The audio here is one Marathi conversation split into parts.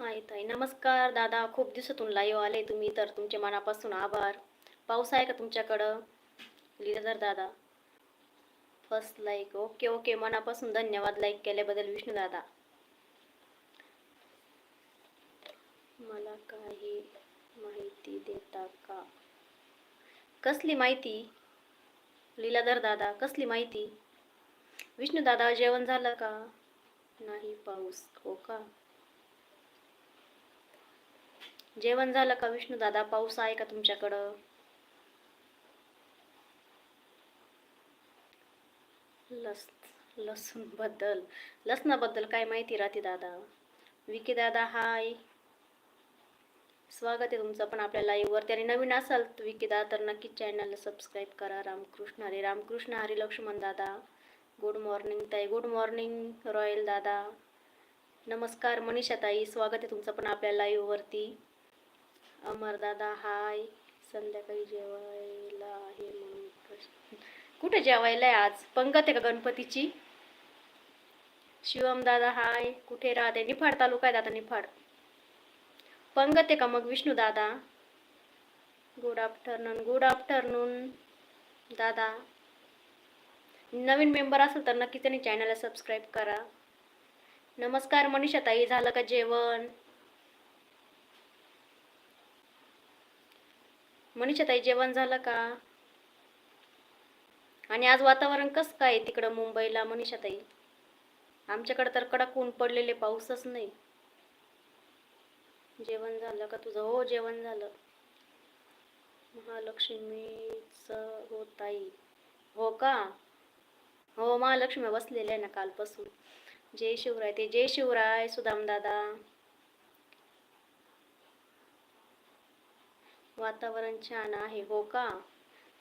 हाय ताई. नमस्कार दादा. खूप दिवसातून लाईव्ह आले तुम्ही तर तुमचे मनापासून आभार. पाऊस आहे का तुमच्याकडं? लिहिलं दादा. फर्स्ट लाईक ओके ओके मनापासून धन्यवाद लाईक केल्याबद्दल विष्णू दादा. मला काही माहिती देता का? कसली माहिती? लीलाधर दादा. कसली माहिती? विष्णू दादा जेवण झालं का? नाही पाऊस. हो का? जेवण झालं का विष्णू दादा? पाऊस आहे का तुमच्याकडं? लस लसूणबद्दल. लसणाबद्दल काय माहिती राहते दादा? विकी दादा हाय स्वागत आहे तुमचं पण आपल्या लाईव्हवर आणि नवीन असाल तर विकी दादा तर नक्कीच चॅनलला सबस्क्राईब करा. रामकृष्ण हरी रामकृष्ण हरी लक्ष्मण दादा. गुड मॉर्निंग ताई. गुड मॉर्निंग रॉयल दादा. नमस्कार मनीषा ताई स्वागत आहे तुमचं पण आपल्या लाईव्हवरती अमरदादा हाय. संध्याकाळी जेवायला आहे म्हणून प्रश्न. कुठे जेवायला आहे आज? पंगत आहे का गणपतीची? शिवम दादा हाय. कुठे राहते? निफाड तालुका आहे दादा निफाड. पंगत आहे का मग विष्णू दादा? गुड आफ्टरनून गुड आफ्टरनून दादा. नवीन मेंबर असेल तर नक्की त्यांनी चॅनलला सबस्क्राईब करा. नमस्कार मनीषा ताई झालं का जेवण? मनीषा ताई जेवण झालं का? आणि आज वातावरण कसं काय तिकडं मुंबईला मनीषा ताई आमच्याकडे तर कडक ऊन पडलेले पाऊसच नाही. जेवण झालं का तुझं? हो जेवण झालं. महालक्ष्मीचं हो ताई. हो का? हो महालक्ष्मी बसलेल्या आहे ना कालपासून. जय शिवराय ते जय शिवराय सुदाम दादा. वातावरण छान आहे हो का?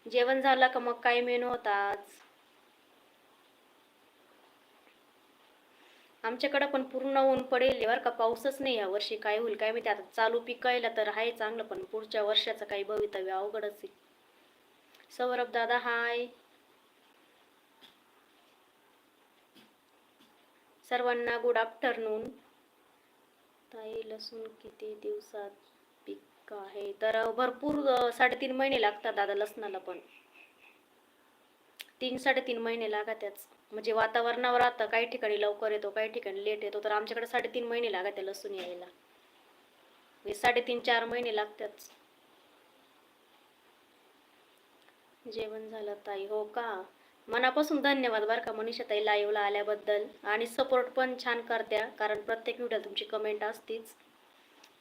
जेवण झालं का मग? काय मेनू होता आज? आमच्याकडं पण पूर्ण ऊन पडेल बरं का पाऊसच नाही या वर्षी. काय होईल काय माहिती? आता चालू पिकायला तर आहे चांगलं पण पुढच्या वर्षाचं काही भवितव्य अवघडच आहे. सौरभ दादा हाय. सर्वांना गुड आफ्टरनून ताई लसूण किती दिवसात? इतकं आहे. तर भरपूर साडेतीन महिने लागतात दादा लसणाला पण. तीन साडेतीन महिने लागत्याच म्हणजे वातावरणावर आता काही ठिकाणी लवकर येतो काही ठिकाणी लेट येतो. तर आमच्याकडे साडेतीन महिने लागत्या लसूण यायला. म्हणजे साडेतीन चार महिने लागतात जेवण झालं ताई हो का? मनापासून धन्यवाद बरं का मनीषा ताई लाईव्हला आल्याबद्दल. आणि सपोर्ट पण छान करत्या कारण प्रत्येक व्हिडिओ तुमची कमेंट असतीच.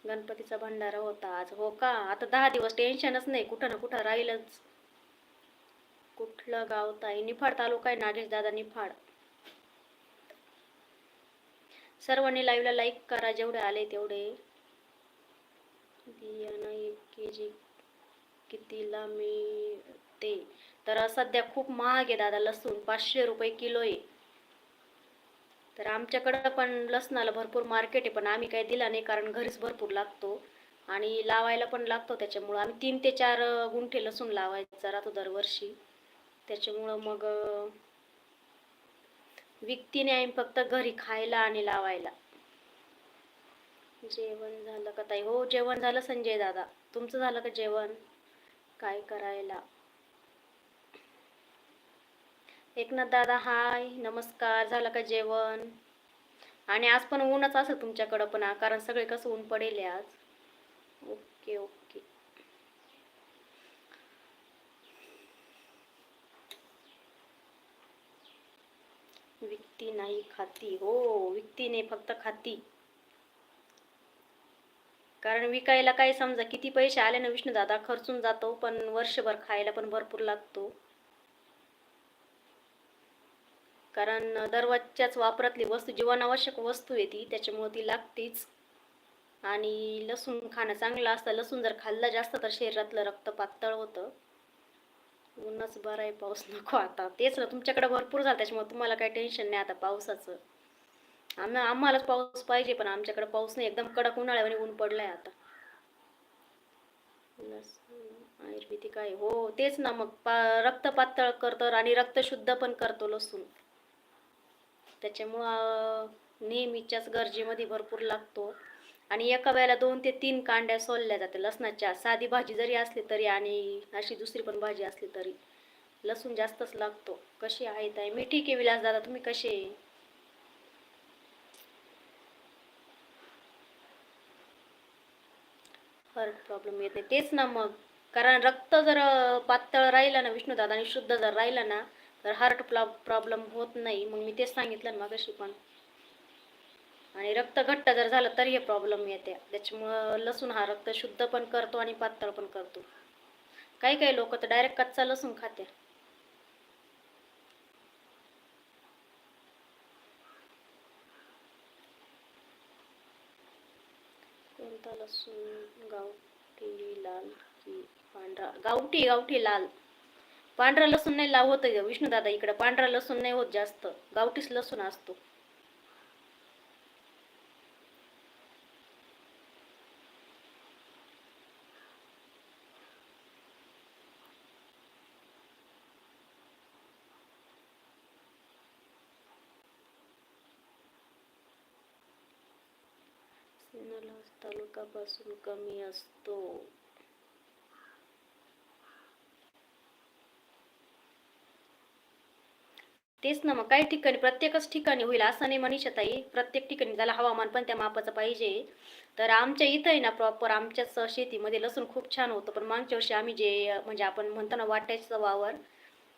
गणपतीचा भंडारा होता आज. हो का? आता दहा दिवस टेन्शनच नाही. कुठं ना कुठं राहीलच. कुठलं गाव ताई? निफाड तालुका आहे नागेश दादा निफाड. सर्वांनी लाईव्हला लाईक करा जेवढे आले तेवढे. बियाणं एक के जी कितीला मिळते. तर सध्या खूप महाग आहे दादा लसूण. पाचशे रुपये किलो आहे. तर आमच्याकडं पण लसणाला भरपूर मार्केट आहे पण आम्ही काही दिला नाही कारण घरीच भरपूर लागतो. आणि लावायला पण लागतो त्याच्यामुळं. आम्ही तीन ते चार गुंठे लसूण लावायचा राहतो दरवर्षी. त्याच्यामुळं मग विकती नाही आम्ही फक्त घरी खायला आणि लावायला. जेवण झालं का ताई? हो जेवण झालं संजय दादा. तुमचं झालं का जेवण? काय करायला? एकनाथ दादा हाय. नमस्कार. झालं का जेवण? आणि आज पण ऊनच असं तुमच्याकडं पण कारण सगळे कसं ऊन पडेल आहे आज. Okay okay. विकती नाही खाती. हो विकती नाही फक्त खाती. कारण विकायला काय समजा किती पैसे आले ना विष्णू दादा खर्चून जातो पण वर्षभर खायला पण भरपूर लागतो. कारण दररोजच्याच वापरातली वस्तू जीवनावश्यक वस्तू आहे ती त्याच्यामुळे ती लागतीच. आणि लसूण खाणं चांगलं असतं. लसूण जर खाल्लं जास्त तर शरीरातलं रक्त पातळ होतं ऊनच बरं आहे पाऊस नको आता. तेच ना तुमच्याकडे भरपूर झालं त्याच्यामुळे तुम्हाला काही टेन्शन नाही आता पावसाचं. आम्ही आम्हालाच पाऊस पाहिजे पण आमच्याकडे पाऊस नाही. एकदम कडक उन्हाळ्याने ऊन पडलं आहे आता. लसूण आयुर्वेदिक आहे. हो तेच ना मग. पा रक्त पातळ करतं आणि रक्त शुद्ध पण करतो लसूण. त्याच्यामुळं नेहमीच्याच गरजेमध्ये भरपूर लागतो. आणि एका वेळेला दोन ते तीन कांड्या सोलल्या जाते लसणाच्या. साधी भाजी जरी असली तरी आणि अशी दुसरी पण भाजी असली तरी लसूण जास्तच लागतो. कशी आहे ताई? मी ठीक आहे विलास दादा तुम्ही कसे हर्ट प्रॉब्लेम प्रॉब्लेम येते. तेच ना मग. कारण रक्त जर पातळ राहिलं ना विष्णुदादा आणि शुद्ध जर राहिलं ना तर हार्ट प्लॉ प्रॉब्लेम होत नाही. मग मी तेच सांगितलं ना मागाशी पण. आणि रक्त घट्ट जर झालं तर हे प्रॉब्लेम येते. त्याच्यामुळं लसूण हा रक्त शुद्ध पण करतो आणि पातळ पण करतो. काही काही लोक तर डायरेक्ट कच्चा लसूण खाते. कोणता लसूण? गावठी लाल की पांढरा? गावठी गावठी लाल. पांढरा लसूण नाही लाव होत विष्णुदादा इकडे. पांढरा लसूण नाही होत जास्त. गावठीच लसूण असतो. तालुकापासून कमी असतो. तेच ना मग काही ठिकाणी प्रत्येकच ठिकाणी होईल असं नाही मनीषा ताई प्रत्येक ठिकाणी त्याला हवामान पण त्या मापाचं पाहिजे. तर आमच्या इथं आहे ना प्रॉपर आमच्याच शेतीमध्ये लसूण खूप छान होतं. पण मागच्या वर्षी आम्ही जे म्हणजे आपण म्हणतो ना वाट्याचं वावर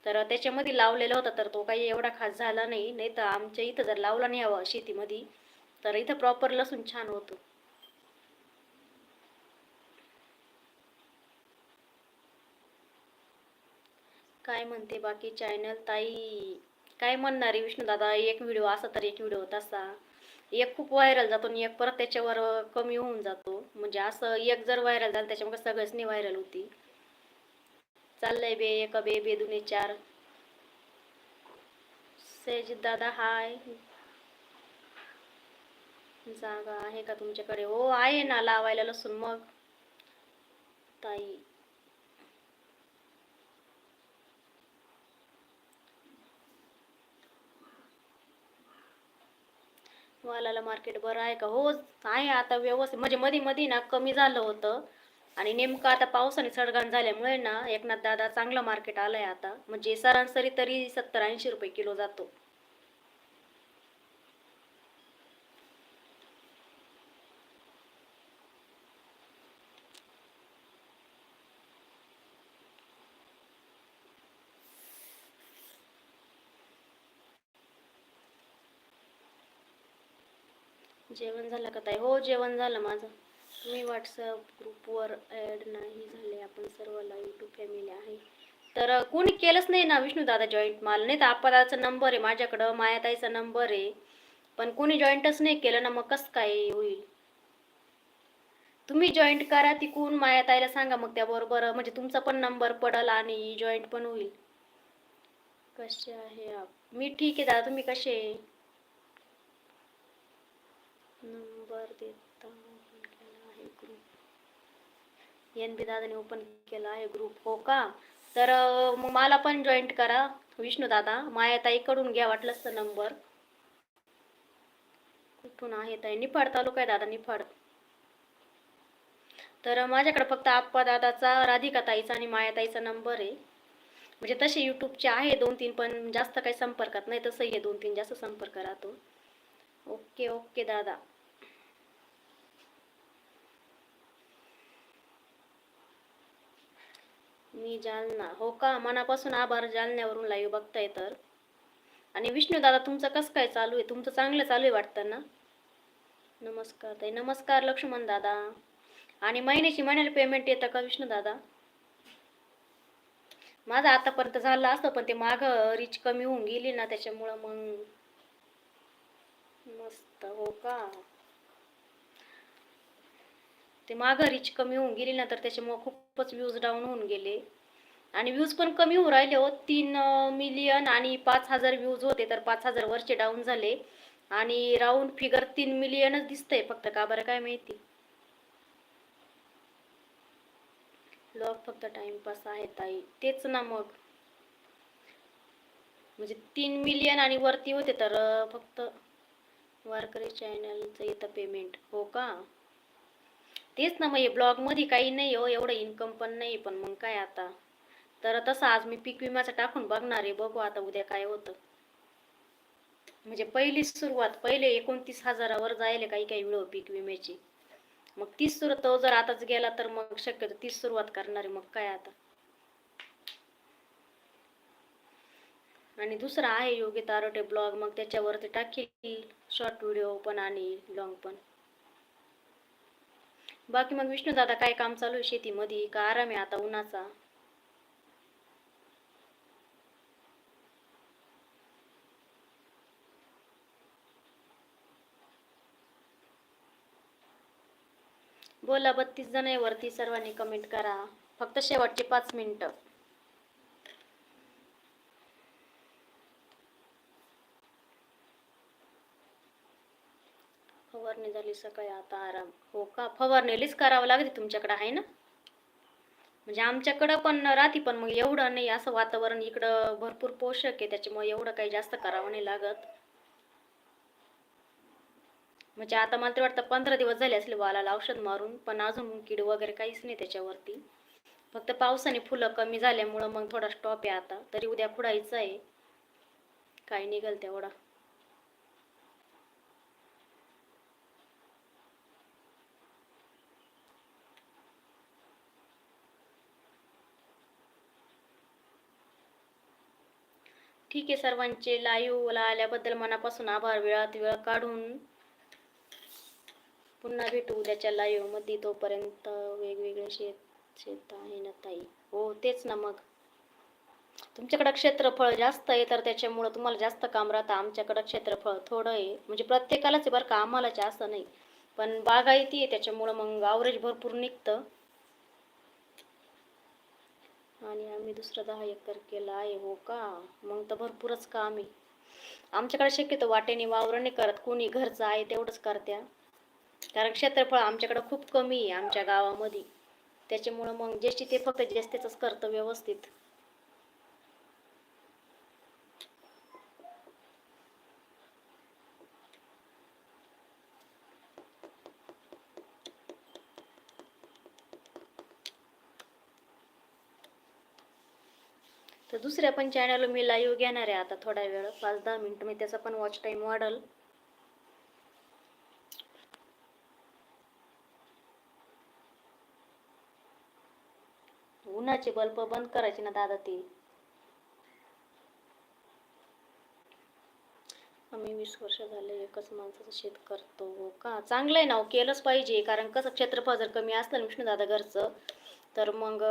तर त्याच्यामध्ये लावलेला होता. तर तो काही एवढा खास झाला नाही. नाही तर आमच्या इथं जर लावला नाही हवा शेतीमध्ये तर इथं प्रॉपर लसूण छान होतो. काय म्हणते बाकी चॅनल ताई? काय म्हणणार आहे विष्णुदादा एक व्हिडिओ असा तर एक व्हिडिओ तसा. एक खूप व्हायरल जातो आणि एक परत त्याच्यावर कमी होऊन जातो. म्हणजे असं एक जर व्हायरल झालं त्याच्यामुळे सगळंच नाही व्हायरल होती. चाललंय बे एक बे बे दुने चार. सयजित दादा हाय. जागा आहे का तुमच्याकडे? हो आहे ना लावायला लसूण मग. ताई. वालाला मार्केट बरं आहे का? हो आहे आता व्यवस्थित. म्हणजे मध्ये मध्ये ना कमी झालं होतं. आणि नेमकं आता पावसाने सडगाण झाल्यामुळे ना एकनाथ दादा चांगलं मार्केट आलंय आता. म्हणजे सरासरी तरी सत्तर ऐंशी रुपये किलो जातो. जेवण झालं का ताई? हो जेवण झालं माझं. तुम्ही व्हॉट्सअप ग्रुपवर ॲड नाही झाले. आपण सर्वला यूट्यूब फॅमिली आहे. तर कोणी केलंच नाही ना विष्णू दादा जॉईंट मला नाही तर आपदाचा नंबर आहे. माझ्याकडं मायाताईचा नंबर आहे. पण कोणी जॉईंटच नाही केलं ना मग कसं काय होईल? तुम्ही जॉईंट करा तिकून मायाताईला सांगा मग त्याबरोबर म्हणजे तुमचा पण नंबर पडल आणि जॉईंट पण होईल. कसे आहे आप मी ठीक आहे दादा तुम्ही कसे आहे नंबर देता केला आहे ग्रुप एन बी दादाने ओपन केला आहे ग्रुप हो का? तर मग मला पण जॉईंट करा विष्णू दादा. मायाताईकडून घ्या वाटलंच तर नंबर कुठून आहे ताई? निफाड तालुका आहे दादा निफाड. तर माझ्याकडे फक्त आप्पा दादाचा राधिका ताईचा आणि मायाताईचा नंबर आहे. म्हणजे तसे यूट्यूबचे आहे दोन तीन पण जास्त काही संपर्कात नाही. तसं हे दोन तीन जास्त संपर्क राहतो. ओके ओके दादा. मी जालना. हो का? मनापासून आभार जालन्यावरून लाईव्ह बघताय तर. आणि विष्णू दादा तुमचं कसं काय चालू आहे? तुमचं चांगलं चालू आहे वाटतं ना? नमस्कार ताई. नमस्कार लक्ष्मण दादा. आणि महिन्याची महिन्याला पेमेंट येतं का विष्णू दादा? माझं आतापर्यंत झालं असतं पण ते माग रिच कमी होऊन गेली ना त्याच्यामुळं मग मस्त. हो का? ते माग रिच कमी होऊन गेली ना तर त्याच्यामुळं खूप खूपच व्ह्यूज डाऊन होऊन गेले. आणि व्ह्यूज पण कमी होऊन राहिले हो. तीन मिलियन आणि पाच हजार व्ह्यूज होते तर पाच हजार वरचे डाऊन झाले. आणि राऊंड फिगर तीन मिलियनच दिसतंय फक्त. का बरं काय माहिती? लोक फक्त टाइमपास आहे ताई. तेच ना मग. म्हणजे तीन मिलियन आणि वरती होते तर फक्त वारकरी चॅनलचं येतं पेमेंट हो का? तेच ना मग हे ब्लॉगमध्ये काही नाही हो एवढं इन्कम पण नाही पण मग काय आता? तर तसं आज मी पीक विम्याचं टाकून बघणार आहे बघू आता उद्या काय होतं. म्हणजे पहिलीच सुरुवात पहिले एकोणतीस हजारावर जायले काही काही व्हिडिओ पीक विम्याची. मग तीस सुरुवात तो जर आताच गेला तर मग शक्यतो तीस सुरुवात करणार आहे मग काय आता? आणि दुसरा आहे योगी तारोटे ब्लॉग मग त्याच्यावरती टाकील. शॉर्ट व्हिडिओ पण आणि लॉंग पण. बाकी मग विष्णू दादा काय काम चालू आहे शेतीमध्ये? का आराम आहे आता उन्हाचा? बोला बत्तीस जण आहे वरती सर्वांनी कमेंट करा. फक्त शेवटचे पाच मिनिटं. फवारणी झाली सकाळी आता आराम. हो का? फवारणीलीच करावं लागते तुमच्याकडे आहे ना? म्हणजे आमच्याकडं पण राहते पण मग एवढं नाही. असं वातावरण इकडं भरपूर पोषक आहे त्याच्यामुळे एवढं काही जास्त करावं नाही लागत. म्हणजे आता मला वाटतं पंधरा दिवस झाले असले वालाला औषध मारून पण अजून किड वगैरे काहीच नाही त्याच्यावरती. फक्त पावसाने फुलं कमी झाल्यामुळं मग थोडा स्टॉप आहे आता. तरी उद्या खुडायचं आहे. काय निघल तेवढा. ठीक आहे सर्वांचे. लाईव्हला आल्याबद्दल मनापासून आभार. वेळात वेळ काढून पुन्हा भेटू उद्याच्या लाईव्हमध्ये तोपर्यंत वेगवेगळे शेत शेत आहे ना ताई? हो तेच ना मग. तुमच्याकडं क्षेत्रफळ जास्त आहे तर त्याच्यामुळं तुम्हाला जास्त काम राहतं. आमच्याकडं क्षेत्रफळ थोडं आहे. म्हणजे प्रत्येकालाच आहे बरं का आम्हालाच आहे असं नाही. पण बागायती आहे त्याच्यामुळं मग आवरेज भरपूर निघतं. आणि आम्ही दुसरं दहा एकर केला आहे हो का? मग तर भरपूरच काम आहे. आमच्याकडे शक्यतो वाटेने वावर नाही करत. कोणी घरचं आहे तेवढंच करत्या. कारण क्षेत्रफळ आमच्याकडं खूप कमी आहे आमच्या गावामध्ये. त्याच्यामुळं मग ज्येष्ठी ते फक्त ज्याच त्याचंच करतं व्यवस्थित. तर दुसऱ्या पण चॅनल मी लाईव्ह घेणार आहे आता थोडा वेळ पाच दहा मिनिट मी त्याचा पण वॉच टाईम वाढल. उन्हाचे बल्ब बंद करायचे ना दादा ते. आम्ही वीस वर्ष झाले एकच माणसाचं शेत करतो. का? चांगलं आहे ना हो, केलंच पाहिजे. कारण कसं क्षेत्रफळ जर कमी असलं ना विष्णू दादा घरचं तर मग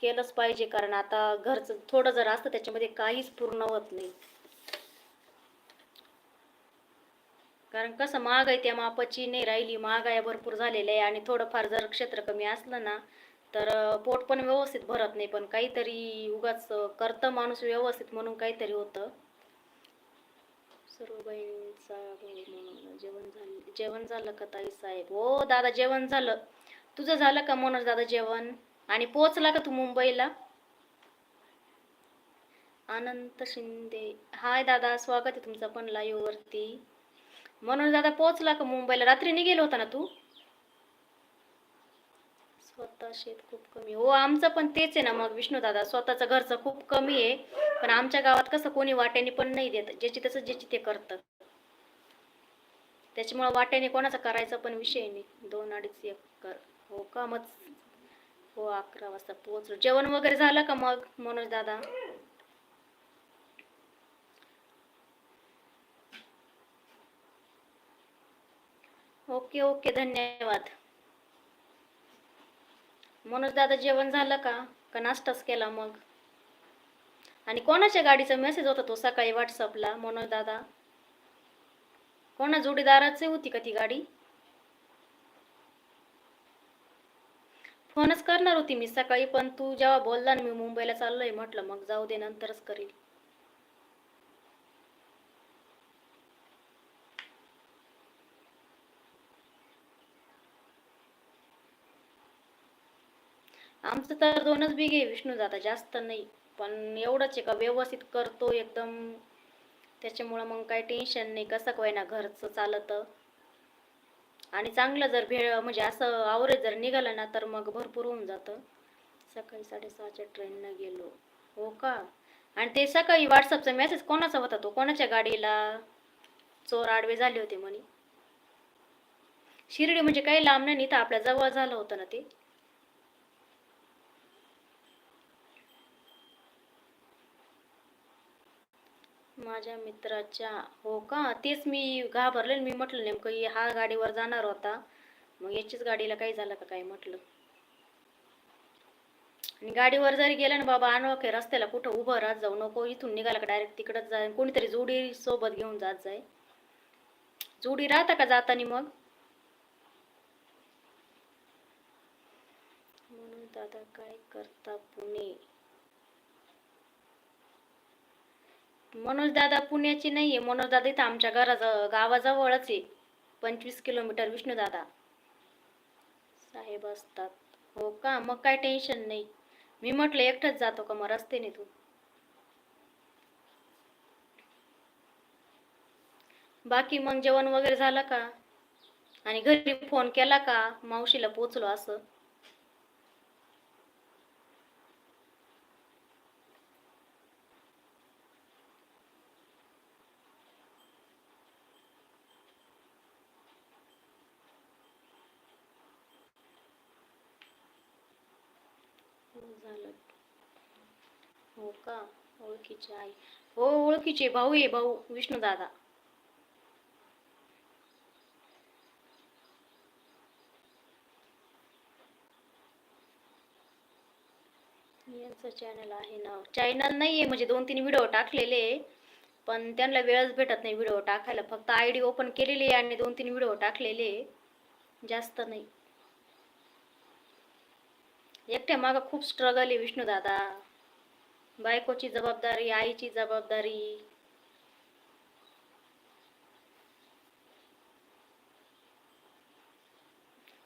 केलंच पाहिजे. कारण आता घरचं थोडं जर असतं त्याच्यामध्ये काहीच पूर्ण होत नाही. कारण कसं महागाई त्या मापाची नाही राहिली. महागाया भरपूर झालेल्या आहे. आणि थोडंफार जर क्षेत्र कमी असलं ना तर पोट पण व्यवस्थित भरत नाही. पण काहीतरी उगाच करतं माणूस व्यवस्थित म्हणून काहीतरी होतं. सर्व बहिणींचा म्हणून जेवण झालं. जेवण झालं का ताई साहेब? हो दादा जेवण झालं. तुझं झालं का मनोज दादा जेवण? आणि पोचला का तू मुंबईला? अनंत शिंदे. हाय दादा स्वागत आहे तुमचं पण लाईव्ह वरती. दादा पोचला का मुंबईला? रात्री निघेल होता ना तू? स्वतः शेत खूप कमी. हो आमचं पण तेच आहे ना मग विष्णू दादा. स्वतःचं घरचं खूप कमी आहे. पण आमच्या गावात कसं कोणी वाट्याने पण नाही देत. ज्याची तसं ज्याची ते करतं त्याच्यामुळं वाट्याने कोणाचा करायचा पण विषय नाही. दोन अडीच एकर. हो का मग हो अकरा वाजता पोहोचलो. जेवण वगैरे झालं का मग मनोज दादा? ओके ओके धन्यवाद. मनोज दादा जेवण झालं का? का नाश्ताच केला मग? आणि कोणाच्या गाडीचा मेसेज होता तो सकाळी व्हॉट्सअपला मनोज दादा? कोणा जोडीदाराचे होती का ती गाडी? फोनच करणार होती मी सकाळी पण तू जेव्हा बोलला ना मी मुंबईला चाललोय म्हटलं मग जाऊ दे नंतरच करील आमचं तर दोनच बिघे विष्णू जाता जास्त नाही. पण एवढंच आहे का व्यवस्थित करतो एकदम. त्याच्यामुळं मग काही टेन्शन नाही कसं काय ना घरचं चालतं. आणि चांगलं जर भेळ म्हणजे असं आवरेज जर निघालं ना तर मग भरपूर होऊन जातं. सकाळी साडेसहाच्या ट्रेननं गेलो. हो का? आणि ते सकाळी व्हॉट्सअपचा मेसेज कोणाचा होता तो? कोणाच्या गाडीला? चोर आडवे झाले होते म्हणे. शिर्डी म्हणजे काही लांब नाही तर आपल्या जवळ झालं होतं ना ते. माझ्या मित्राच्या हो का? तेच मी घाबरले मी म्हटलं नेमकं हा गाडीवर जाणार होता. मग याचीच गाडीला काही झालं का काय म्हटलं. आणि गाडीवर जरी गेलं ना बाबा अनोळखे रस्त्याला कुठं उभं राहत जाऊ नको. इथून निघाला का डायरेक्ट तिकडंच जाय. कोणीतरी जोडी सोबत घेऊन जात जाय. जोडी राहता का जातानी मग? म्हणून दादा काय करता पुणे? मनोज दादा पुण्याची नाहीये. मनोज दादा इथं आमच्या घराजवळ गावाजवळच आहे. पंचवीस किलोमीटर विष्णू दादा. साहेब असतात. हो का? मग काय टेन्शन नाही. मी म्हटलं एकटंच जातो का मग रस्त्याने तू? बाकी मग जेवण वगैरे झालं का? आणि घरी फोन केला का? मावशीला पोचलो असं हो झालं हो का? ओळखीची आई. हो ओळखीचे. भाऊ आहे भाऊ. विष्णू दादा. यांचं चॅनल आहे ना. चॅनल नाही आहे म्हणजे दोन तीन व्हिडिओ टाकलेले पण त्यांना वेळच भेटत नाही व्हिडिओ टाकायला. फक्त आय डी ओपन केलेली आहे आणि दोन तीन व्हिडिओ टाकलेले जास्त नाही. एकट्या मागं खूप स्ट्रगल आहे विष्णू दादा. बायकोची जबाबदारी आईची जबाबदारी.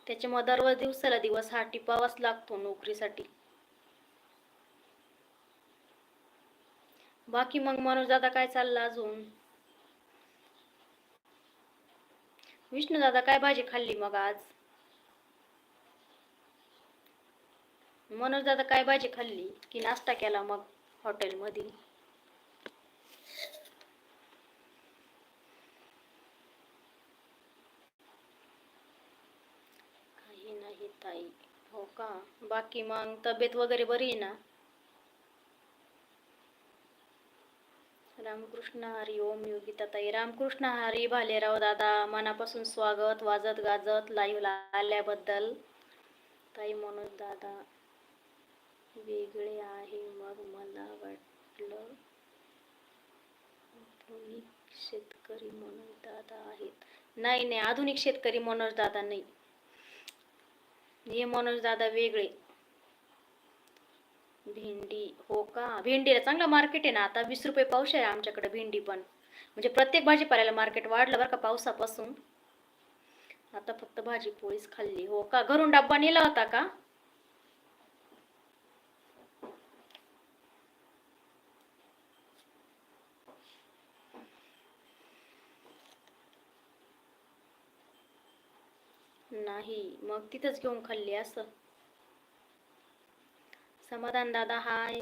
त्याच्यामुळे दरवर दिवसाला दिवस हा टिपावाच लागतो नोकरीसाठी. बाकी मग मनोज दादा काय चाललं अजून? विष्णू दादा काय भाजी खाल्ली मग आज? मनोज दादा काय भाजी खाल्ली? की नाश्ता केला मग? हॉटेलमधील. काही नाही ताई. हो का? बाकी मग तब्येत वगैरे बरी आहे ना? रामकृष्ण हरी ओम योगिता ताई. रामकृष्ण हरी भालेराव दादा मनापासून स्वागत. वाजत गाजत लाईव्हला आल्याबद्दल. ताई मनोज दादा. वेगळे आहे. मग मला वाटलं आधुनिक शेतकरी मनोज दादा आहेत. नाही नाही आधुनिक शेतकरी मनोज दादा नाही. हे मनोज दादा वेगळे. भेंडी हो का? भेंडीला चांगलं मार्केट आहे ना. आता वीस रुपये पाऊस आहे आमच्याकडे भेंडी पण. म्हणजे प्रत्येक भाजीपाल्याला मार्केट वाढलं बरं का पावसापासून. आता फक्त भाजी पोळीच खाल्ली. हो का? घरून डब्बा नेला होता का? नाही. मग तिथंच घेऊन खाल्ली असं. समाधान दादा हाय.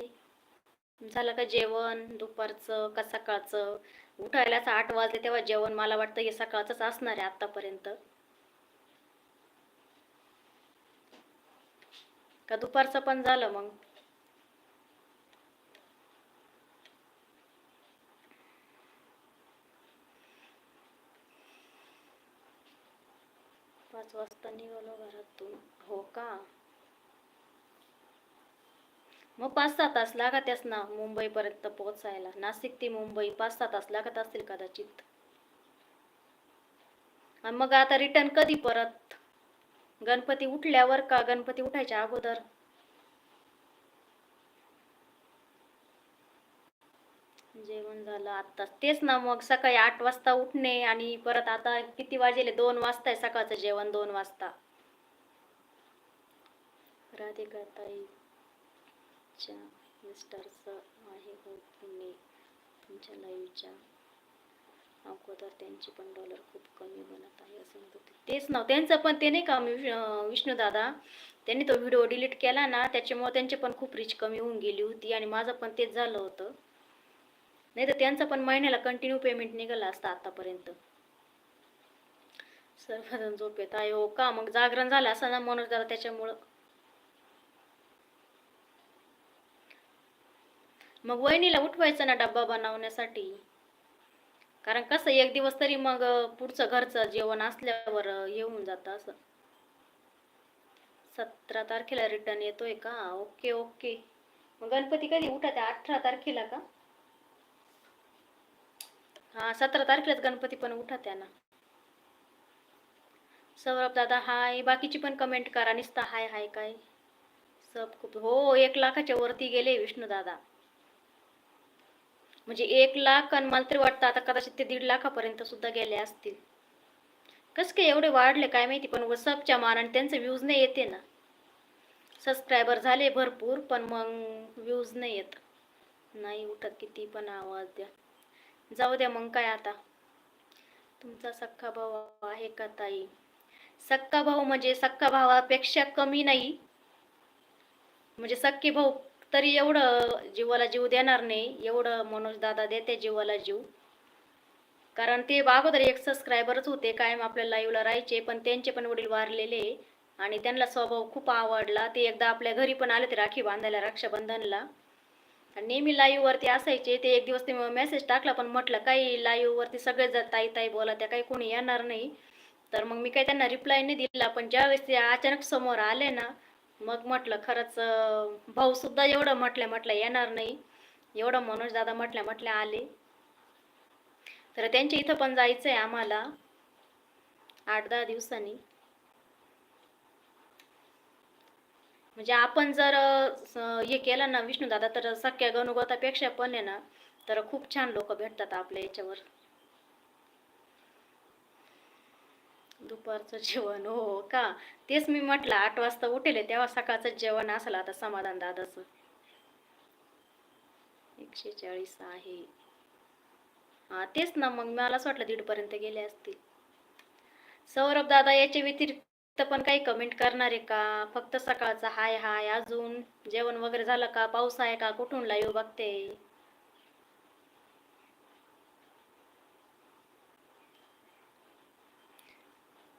झालं का जेवण दुपारचं का सकाळचं? उठायलाच आठ वाजले तेव्हा जेवण मला वाटतं हे सकाळचंच असणार आहे आतापर्यंत का दुपारचं पण झालं मग? पाच वाजता निघालो घरातून. हो का? मग पाच सहा तास लागत्याच ना मुंबईपर्यंत पोहोचायला. नाशिक ते मुंबई पाच सहा तास लागत असतील कदाचित. आणि मग आता रिटर्न कधी परत? गणपती उठल्यावर का गणपती उठायच्या अगोदर? जेवण झालं आत्ताच. तेच ना मग सकाळी आठ वाजता उठणे आणि परत आता किती वाजेले? दोन वाजता आहे सकाळचं जेवण दोन वाजता. राधिका ताईच्या मिस्टरचं आहे हो पुणे. तुमच्या लाईव्हच्या अगोदर त्यांची पण डॉलर खूप कमी बनत आहे असं म्हणत होते. तेच ना त्यांचं पण ते नाही का विष्णू दादा? त्यांनी तो व्हिडिओ डिलीट केला ना त्याच्यामुळे त्यांचे पण खूप रिच कमी होऊन गेली होती आणि माझं पण तेच झालं होतं. नाही तर त्यांचं पण महिन्याला कंटिन्यू पेमेंट निघाला असतं आतापर्यंत. सर्वजण झोपेत आहे. हो का? मग जागरण झालं असं ना मनोज दादा त्याच्यामुळं. मग वहिनीला उठवायचं ना डब्बा बनवण्यासाठी. कारण कसं एक दिवस तरी मग पुढचं घरचं जेवण असल्यावर येऊन जातं असं. सतरा तारखेला रिटर्न येतोय का? Okay okay. मग गणपती कधी? उठा त्या अठरा तारखेला का? हा सतरा तारखेलाच गणपती पण उठत आहे ना सौरभ दादा हाय. बाकीची पण कमेंट करा. निसता हाय हाय काय? सब खूप हो एक लाखाच्या वरती गेले विष्णू दादा. म्हणजे एक लाख आणि मला तरी वाटतं आता कदाचित ते दीड लाखापर्यंत सुद्धा गेले असतील. कस काय एवढे वाढले काय माहिती पण सबच्या मानाने त्यांचे व्ह्यूज नाही येते ना. सबस्क्रायबर झाले भरपूर पण मग व्ह्यूज नाही येत. नाही उठत किती पण आवाज द्या. जाऊ द्या मग काय आता. तुमचा सख्खा भाऊ आहे का ताई? सक्का भाऊ म्हणजे सक्का भावापेक्षा कमी नाही. म्हणजे सक्के भाऊ तरी एवढं जीवाला जीव देणार नाही एवढं मनोज दादा देते जीवाला जीव. कारण ते अगोदर एक सबस्क्रायबरच होते कायम आपल्या लाईव्हला राहायचे पण त्यांचे पण वडील वारलेले. आणि त्यांना स्वभाव खूप आवडला. ते एकदा आपल्या घरी पण आले ते राखी बांधायला रक्षाबंधनला. नेहमी लाईव्हवरती असायचे. ते एक दिवस ते मेसेज टाकला पण म्हटलं काही लाईव्हवरती सगळे जर ताई ताई बोला त्या काही कोणी येणार नाही. तर मग मी काही त्यांना रिप्लाय नाही दिला पण ज्यावेळेस ते अचानक समोर आले ना मग म्हटलं खरंच भाऊ सुद्धा एवढं म्हटलं म्हटलं येणार नाही. एवढं मनोज दादा म्हटल्या म्हटल्या आले. तर त्यांच्या इथं पण जायचं आहे आम्हाला आठ दहा दिवसांनी. म्हणजे आपण जर हे केलं ना विष्णू दादा तर सख्या गणुगतापेक्षा पण आहे ना तर खूप छान लोक भेटतात आपल्या याच्यावर. दुपारचं जेवण हो का? तेच मी म्हटलं आठ वाजता उठेल तेव्हा सकाळचं जेवण असेल आता समाधान दादाचं. एकशे चाळीस आहे. हा तेच ना मग मला असं वाटलं दीडपर्यंत गेले असतील. सौरभ दादा याच्या व्यतिरिक्त पण काही कमेंट करणार आहे का? फक्त सकाळचा हाय हाय अजून जेवण वगैरे झालं का? पाऊस आहे का? कुठून लाईव्ह बघते?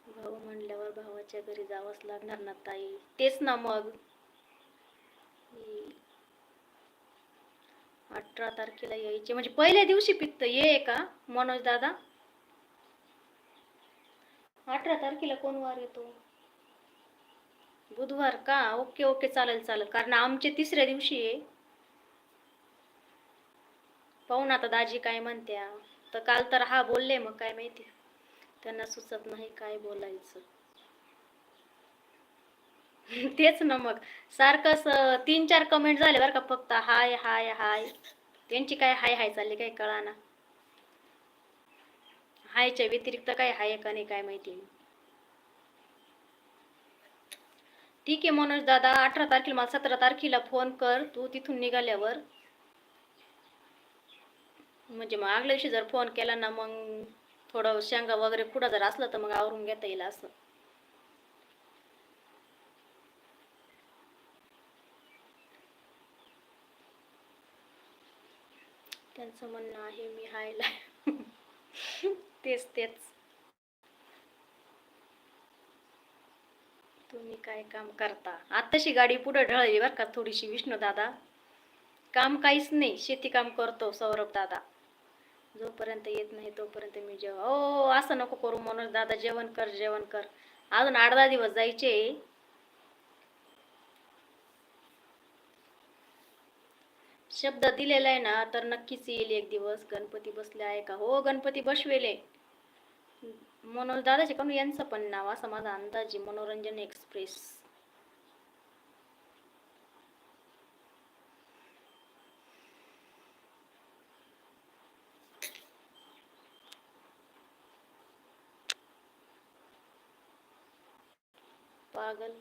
भाऊ म्हणल्यावर भावाच्या घरी जावंच लागणार ना ताई. तेच ना मग. अठरा तारखेला यायचे. म्हणजे पहिल्या दिवशी पित्त ये का मनोज दादा? अठरा तारखेला कोण वार येतो? बुधवार का? ओके ओके चालेल चालेल. कारण आमचे तिसऱ्या दिवशी आहे. पाहून आता दाजी काय म्हणत्या. तर काल तर हा बोलले मग काय माहिती. त्यांना सुचत नाही काय बोलायचं. तेच ना मग. सारखं तीन चार कमेंट झाले बरं का फक्त. हाय हाय हाय. त्यांची काय हाय हाय चालली काय कळा ना हायच्या व्यतिरिक्त काय हाय का नाही काय माहिती. ठीक आहे मनोज दादा अठरा तारखेला मला सतरा तारखेला फोन कर. तू तिथून निघाल्यावर. म्हणजे मग आगल्या दिवशी जर फोन केला ना मग थोडं शेंगा वगैरे कुठं जर असलं तर मग आवरून घेता येईल असं. त्यांचं म्हणणं आहे मी हायला. तेच तेच. तुम्ही काय काम करता? आत्ताशी गाडी पुढे ढळली बरं का थोडीशी विष्णू दादा. काम काहीच नाही शेती काम करतो सौरभ दादा. जोपर्यंत येत नाही तोपर्यंत मी जेव्हा हो, ओ असं नको करू मनोज दादा जेवण कर जेवण कर. अजून आठ दहा दिवस जायचे. शब्द दिलेला आहे ना तर नक्कीच येईल एक दिवस. गणपती बसले आहे का? हो गणपती बसवेले मनोज दादाचे का यांचं पण नाव असं माझा अंदाज आहे मनोरंजन एक्सप्रेस. पागल